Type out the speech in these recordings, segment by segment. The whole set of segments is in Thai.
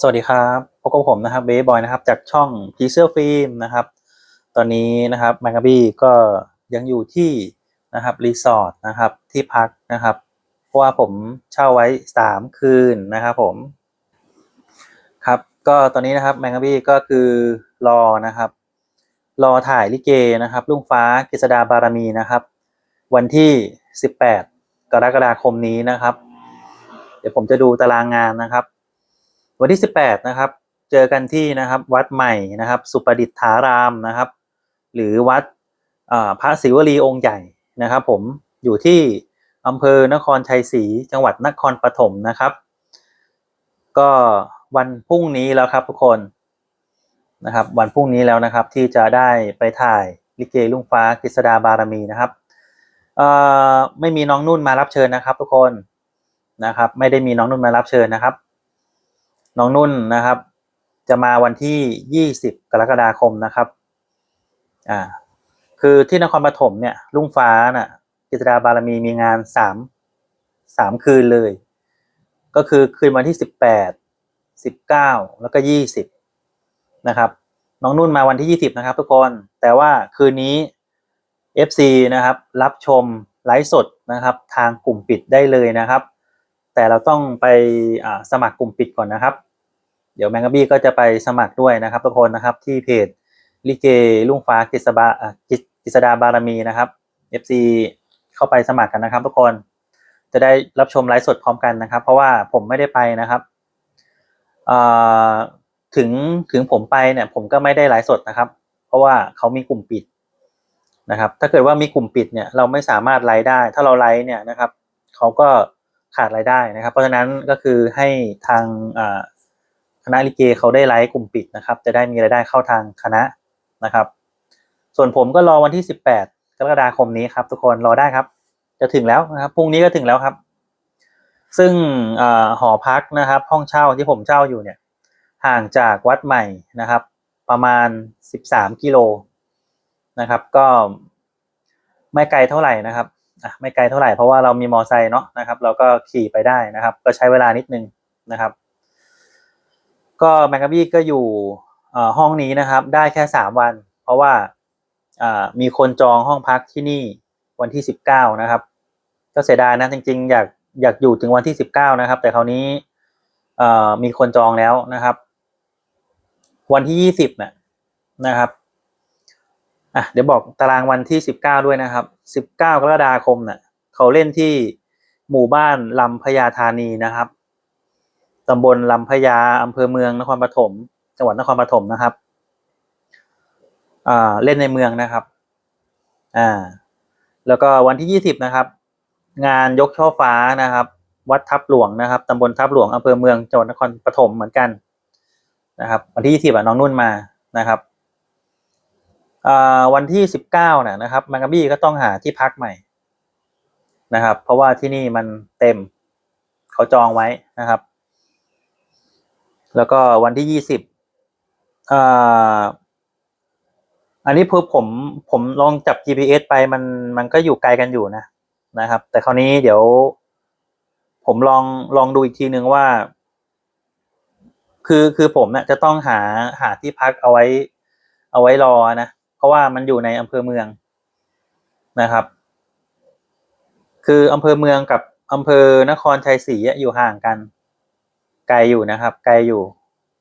สวัสดีครับพบกับผมนะครับเบย์บอยนะครับจากช่องพีเซอร์ฟิล์มนะครับ ตอนนี้นะครับแมงกาบี้ก็ยังอยู่ที่นะครับรีสอร์ทนะครับที่พักนะครับ เพราะว่าผมเช่าไว้สามคืนนะครับผมครับก็ตอนนี้นะครับแมงกาบี้ก็คือรอนะครับ รอถ่ายลิเกนะครับลุงฟ้ากฤษดาบารมีนะครับ วันที่ 18 กรกฎาคมนี้นะครับ เดี๋ยวผมจะดูตารางงานนะครับ วันที่ 18 นะครับ เจอกันที่นะครับวัดใหม่นะครับ สุปดิษฐารามนะครับ หรือวัดพระศิวลีองค์ใหญ่นะครับ ผมอยู่ที่อำเภอนครชัยศรีจังหวัดนครปฐมนะครับ ก็วันพรุ่งนี้แล้วครับทุกคนนะครับ วันพรุ่งนี้แล้วนะครับที่จะได้ไปถ่ายลิเกลุงฟ้ากฤษดาบารมีนะครับไม่มีน้องนุ่นมารับเชิญนะครับ ทุกคนนะครับ ไม่ได้มีน้องนุ่นมารับเชิญนะครับ น้องนุ่นนะครับ จะมาวันที่ 20 กรกฎาคมนะครับ อ่า คือที่นครปฐมเนี่ยลุงฟ้าน่ะกิจดาบารมีมีงานสามสามคืนเลย ก็คือคืนวันที่18 19แล้วก็20นะครับ น้องนุ่นมาวันที่20นะครับทุกคน แต่ว่าคืนนี้ FC นะครับ รับชมไลฟ์สดนะครับ ทางกลุ่มปิดได้เลยนะครับ แต่เราต้องไปสมัครกลุ่มปิดก่อนนะครับ เดี๋ยวแมงกะบี้ก็จะไปสมัครด้วยนะครับทุกคนนะครับที่เพจลิเกลุ่งฟ้ากฤษบากฤษดาบารมีนะครับ FC เข้าไปสมัครกันนะครับ ทุกคนจะได้รับชมไลฟ์สดพร้อมกันนะครับ เพราะว่าผมไม่ได้ไปนะครับอ่าถึงถึงผมไปเนี่ยผมก็ไม่ได้ไลฟ์สดนะครับ เพราะว่าเขามีกลุ่มปิดนะครับ ถ้าเกิดว่ามีกลุ่มปิดเนี่ยเราไม่สามารถไลฟ์ได้ ถ้าเราไลฟ์เนี่ยนะครับเขาก็ ขาดรายได้นะครับ เพราะฉะนั้นก็คือให้ทางคณะลิเกเขาได้ไลฟ์กลุ่มปิดนะครับ จะได้มีรายได้เข้าทางคณะนะครับ ส่วนผมก็รอวันที่ 18 กรกฎาคมนี้ครับทุกคนรอได้ครับ จะถึงแล้วนะครับพรุ่งนี้ก็ถึงแล้วครับ ซึ่งอหอพักนะครับ ห้องเช่าที่ผมเช่าอยู่เนี่ย ห่างจากวัดใหม่นะครับ ประมาณ 13 กิโลนะครับ ก็ไม่ไกลเท่าไหร่นะครับ อะไม่ไกลเท่าไหร่เพราะว่าเรามีมอไซค์เนาะนะครับ เราก็ขี่ไปได้นะครับ ก็ใช้เวลานิดนึงนะครับ ก็แมงกะบี้ก็อยู่ห้องนี้นะครับ ได้แค่สามวัน เพราะว่ามีคนจองห้องพักที่นี่วันที่สิบเก้านะครับ ก็เสียดายนะจริงๆ อยากอยากอยู่ถึงวันที่สิบเก้านะครับ แต่คราวนี้มีคนจองแล้วนะครับ วันที่ยี่สิบนะนะครับ อะเดี๋ยวบอกตารางวันที่สิบเก้าด้วยนะครับสิบเก้ากรกฎาคมน่ะเขาเล่นที่หมู่บ้านลำพญาธานีนะครับตำบลลำพญาอำเภอเมืองนครปฐมจังหวัดนครปฐมนะครับอ่าเล่นในเมืองนะครับอ่าแล้วก็วันที่ยี่สิบนะครับ งานยกช่อฟ้านะครับ วัดทับหลวงนะครับตำบลทับหลวงอำเภอเมืองจังหวัดนครปฐมเหมือนกันนะครับ วันที่ยี่สิบอะน้องนุ่นมานะครับ วันที่สิบเก้าน่ะนะครับแมงกะบี้ก็ต้องหาที่พักใหม่นะครับ เพราะว่าที่นี่มันเต็มเขาจองไว้นะครับ แล้วก็วันที่ยี่สิบอันนี้พอผมผมลองจับ GPS ไปมันมันก็อยู่ไกลกันอยู่นะนะครับ แต่คราวนี้เดี๋ยว ผมลองลองดูอีกทีนึงว่า คือคือผมเนี่ยจะต้องหาหาที่พักเอาไว้ เอาไว้รอนะ ราะว่ามันอยู่ในอำเภอเมืองนะครับ คืออำเภอเมืองกับอำเภอนครชัยศรีอยู่ห่างกัน ไกลอยู่นะครับ ไกลอยู่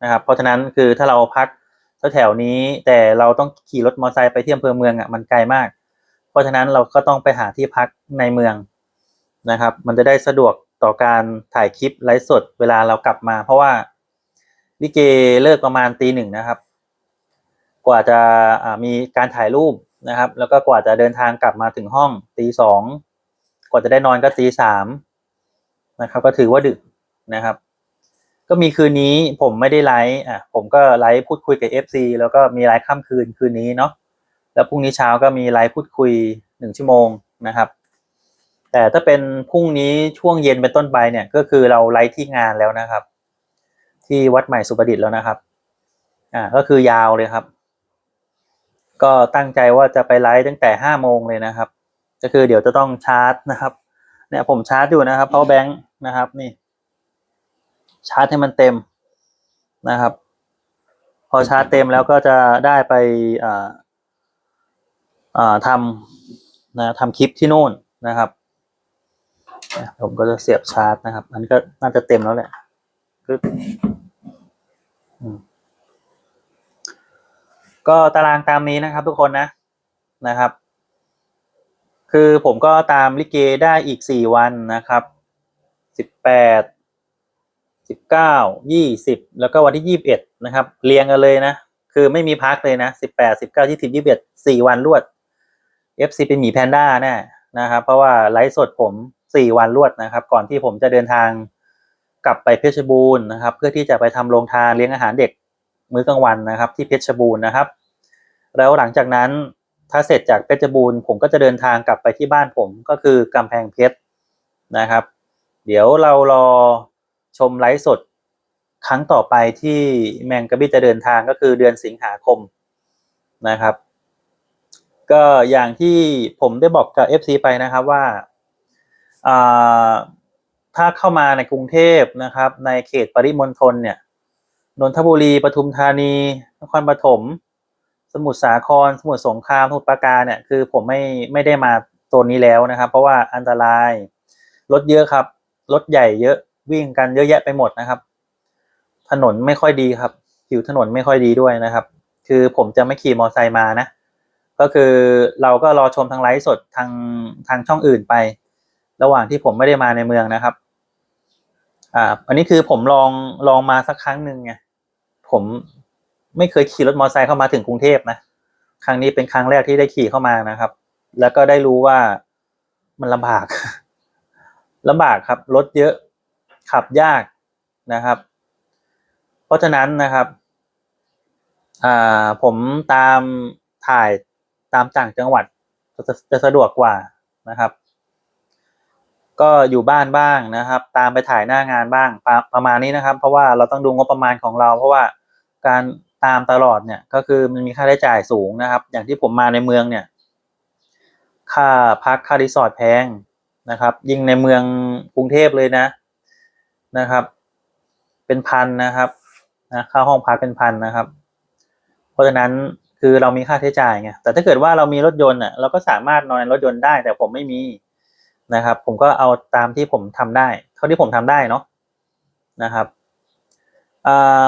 นะครับ เพราะฉะนั้นคือถ้าเราพักแถวนี้แต่เราต้องขี่รถมอเตอร์ไซค์ไปที่อำเภอเมืองอะมันไกลมาก เพราะฉะนั้นเราก็ต้องไปหาที่พักในเมืองนะครับ มันจะได้สะดวกต่อการถ่ายคลิปไลฟ์สดเวลาเรากลับมา เพราะว่าลิเกเลิกประมาณตีหนึ่งนะครับ กว่าจะมีการถ่ายรูปนะครับ แล้วก็กว่าจะเดินทางกลับมาถึงห้องตีสองกว่าจะได้นอนก็ตีสามนะครับ ก็ถือว่าดึกนะครับ ก็มีคืนนี้ผมไม่ได้ไลฟ์อะผมก็ไลฟ์พูดคุยกับ FC แล้วก็มีไลฟ์ค่ำคืนคืนนี้เนาะแล้วพรุ่งนี้เช้าก็มีไลฟ์พูดคุยหนึ่งชั่วโมงนะครับ แต่ถ้าเป็นพรุ่งนี้ช่วงเย็นเป็นต้นไปเนี่ย ก็คือเราไลฟ์ที่งานแล้วนะครับ ที่วัดใหม่สุประดิษฐ์แล้วนะครับ อ่าก็คือยาวเลยครับ ก็ตั้งใจว่าจะไปไลฟ์ตั้งแต่ห้าโมงเลยนะครับ ก็คือเดี๋ยวจะต้องชาร์จนะครับ เนี่ยผมชาร์จอยู่นะครับ power bank นะครับนี่ ชาร์จให้มันเต็มนะครับ พอชาร์จเต็มแล้วก็จะได้ไปอ่าอ่าทำนะทำคลิปที่นู่นนะครับอะผมก็จะเสียบชาร์จนะครับอันนี้ก็น่าจะเต็มแล้วแหละปึ๊บอื ก็ตารางตามนี้นะครับทุกคนนะนะครับ คือผมก็ตามลิเกได้อีกสี่วันนะครับสิบแปดสิบเก้ายี่สิบแล้วก็วันที่ยี่บเอ็ดนะครับ เรียงกันเลยนะ คือไม่มีพักเลยนะสิบแปดสิบเก้ายี่สิบยี่บเอ็ดสี่วันรวด FC เป็นหมีแพนด้าแน่นะครับ เพราะว่าไลฟ์สดผมสี่วันรวดนะครับ ก่อนที่ผมจะเดินทางกลับไปเพชรบูรณ์นะครับ เพื่อที่จะไปทำโรงทานเลี้ยงอาหารเด็ก มื้อกลางวันนะครับ ที่เพชรบูรณ์นะครับ แล้วหลังจากนั้นถ้าเสร็จจากเพชรบูรณ์ผมก็จะเดินทางกลับไปที่บ้านผมก็คือกำแพงเพชรนะครับ เดี๋ยวเรารอชมไลฟ์สดครั้งต่อไปที่แมงกะบี้จะเดินทางก็คือเดือนสิงหาคมนะครับ ก็อย่างที่ผมได้บอกกับ FC ไปนะครับว่าถ้าเข้ามาในกรุงเทพนะครับ ในเขตปริมณฑลเนี่ย นนทบุรีปทุมธานี นครปฐม สมุทรสาคร สมุทรสงครามสมุทรปราการเนี่ยคือผมไม่ไม่ได้มาตัวนี้แล้วนะครับ เพราะว่าอันตรายรถเยอะครับรถใหญ่เยอะวิ่งกันเยอะแยะไปหมดนะครับ ถนนไม่ค่อยดีครับผิวถนนไม่ค่อยดีด้วยนะครับ คือผมจะไม่ขี่มอเตอร์ไซค์มานะ ก็คือเราก็รอชมทางไลฟ์สดทางทางช่องอื่นไป ระหว่างที่ผมไม่ได้มาในเมืองนะครับ อ่า อันนี้คือผมลองลองมาสักครั้งหนึ่งไงผมไม่เคยขี่รถมอเตอร์ไซค์เข้ามาถึงกรุงเทพนะครั้งนี้เป็นครั้งแรกที่ได้ขี่เข้ามานะครับ แล้วก็ได้รู้ว่ามันลำบากลำบากครับรถเยอะขับยากนะครับ เพราะฉะนั้นนะครับอ่าผมตามถ่ายตามต่างจังหวัดจะจะสะดวกกว่านะครับ ก็อยู่บ้านบ้างนะครับ ตามไปถ่ายหน้างานบ้างประประมาณนี้นะครับ เพราะว่าเราต้องดูงบประมาณของเรา เพราะว่าการตามตลอดเนี่ยก็คือมันมีค่าใช้จ่ายสูงนะครับ อย่างที่ผมมาในเมืองเนี่ย ค่าพักค่ารีสอร์ทแพงนะครับ ยิ่งในเมืองกรุงเทพเลยนะนะครับ เป็นพันนะครับนะค่าห้องพักเป็นพันนะครับ เพราะฉะนั้นคือเรามีค่าใช้จ่ายไงแต่ถ้าเกิดว่าเรามีรถยนต์อะเราก็สามารถนอนรถยนต์ได้ แต่ผมไม่มี นะครับ ผมก็เอาตามที่ผมทำได้ เท่าที่ผมทำได้เนาะนะครับ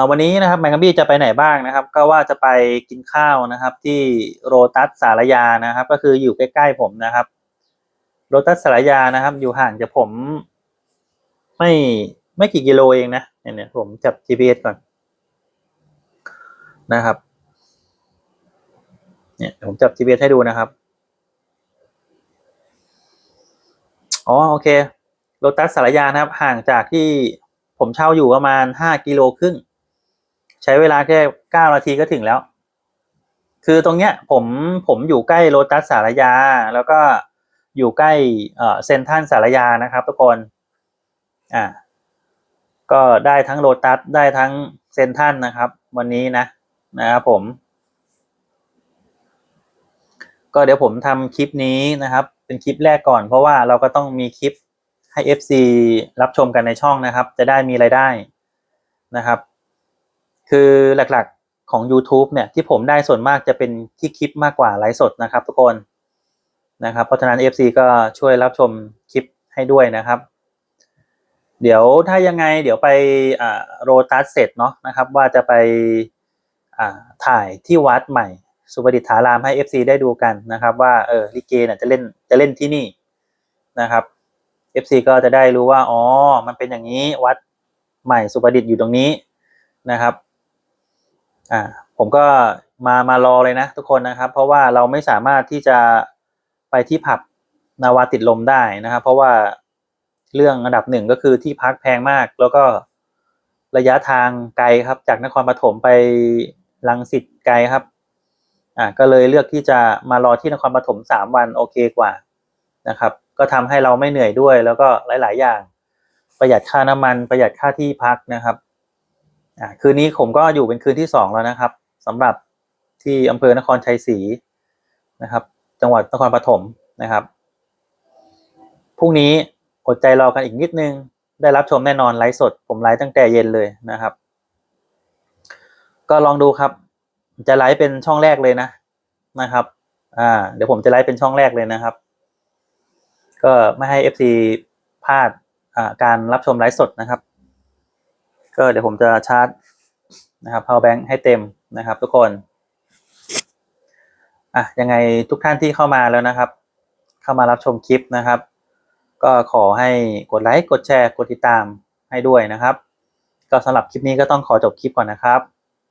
วันนี้นะครับแมงกะบี้จะไปไหนบ้างนะครับ ก็ว่าจะไปกินข้าวนะครับ ที่โรตัสสารยานะครับ ก็คืออยู่ใกล้ๆผมนะครับ โรตัสสารยานะครับ อยู่ห่างจากผม ไม่ไม่กี่กิโลเองนะเนี่ยเนี่ยผมจับ GPS ก่อนนะครับ เนี่ยผมจับ GPS ให้ดูนะครับ อ๋อโอเคโรตัสสารยานะครับ ห่างจากที่ผมเช่าอยู่ประมาณห้ากิโลครึ่ง ใช้เวลาแค่เก้านาทีก็ถึงแล้ว คือตรงเนี้ยผมผมอยู่ใกล้โรตัสสารยา แล้วก็อยู่ใกล้เซนทันสารยานะครับ ทุกคนอ่าก็ได้ทั้งโรตัสได้ทั้งเซนทันนะครับ วันนี้นะนะครับผม ก็เดี๋ยวผมทำคลิปนี้นะครับ เป็นคลิปแรกก่อน เพราะว่าเราก็ต้องมีคลิปให้ FC รับชมกันในช่องนะครับ จะได้มีรายได้นะครับ คือหลักๆของ YouTube เนี่ยที่ผมได้ส่วนมากจะเป็นที่คลิปมากกว่าไลฟ์สดนะครับ ทุกคนนะครับ เพราะฉะนั้น FC ก็ช่วยรับชมคลิปให้ด้วยนะครับ เดี๋ยวถ้ายังไงเดี๋ยวไปโรตัสเสร็จเนาะนะครับ ว่าจะไปถ่ายที่วัดใหม่ สุประดิฐารามให้ FC ได้ดูกันนะครับ ว่าเออลิเกเนี่ยจะเล่นจะเล่นที่นี่นะครับ FC ก็จะได้รู้ว่าอ๋อมันเป็นอย่างนี้วัดใหม่สุประดิฐอยู่ตรงนี้นะครับอ่าผมก็มามารอเลยนะทุกคนนะครับ เพราะว่าเราไม่สามารถที่จะไปที่ผับนาวาติดลมได้นะครับ เพราะว่าเรื่องอันดับหนึ่งก็คือที่พักแพงมาก แล้วก็ระยะทางไกลครับ จากนครปฐมไปลังสิตไกลครับ อ่าก็เลยเลือกที่จะมารอที่นครปฐมสามวันโอเคกว่านะครับ ก็ทำให้เราไม่เหนื่อยด้วย แล้วก็หลาย ๆ อย่าง ประหยัดค่าน้ำมันประหยัดค่าที่พักนะครับอ่าคืนนี้ผมก็อยู่เป็นคืนที่สองแล้วนะครับสำหรับที่อำเภอนครชัยศรีนะครับ จังหวัดนครปฐมนะครับพรุ่งนี้อดใจรอกันอีกนิดนึง ได้รับชมแน่นอนไลฟ์สด ผมไลฟ์ตั้งแต่เย็นเลยนะครับ ก็ลองดูครับ จะไลฟ์เป็นช่องแรกเลยนะนะครับ อ่า เดี๋ยวผมจะไลฟ์เป็นช่องแรกเลยนะครับ ก็ไม่ให้ FC พลาดอ่าการรับชมไลฟ์สดนะครับ ก็เดี๋ยวผมจะชาร์จนะครับ power bank ให้เต็มนะครับ ทุกคนอะยังไงทุกท่านที่เข้ามาแล้วนะครับ เข้ามารับชมคลิปนะครับ ก็ขอให้กดไลค์กดแชร์กดติดตามให้ด้วยนะครับ ก็สำหรับคลิปนี้ก็ต้องขอจบคลิปก่อนนะครับ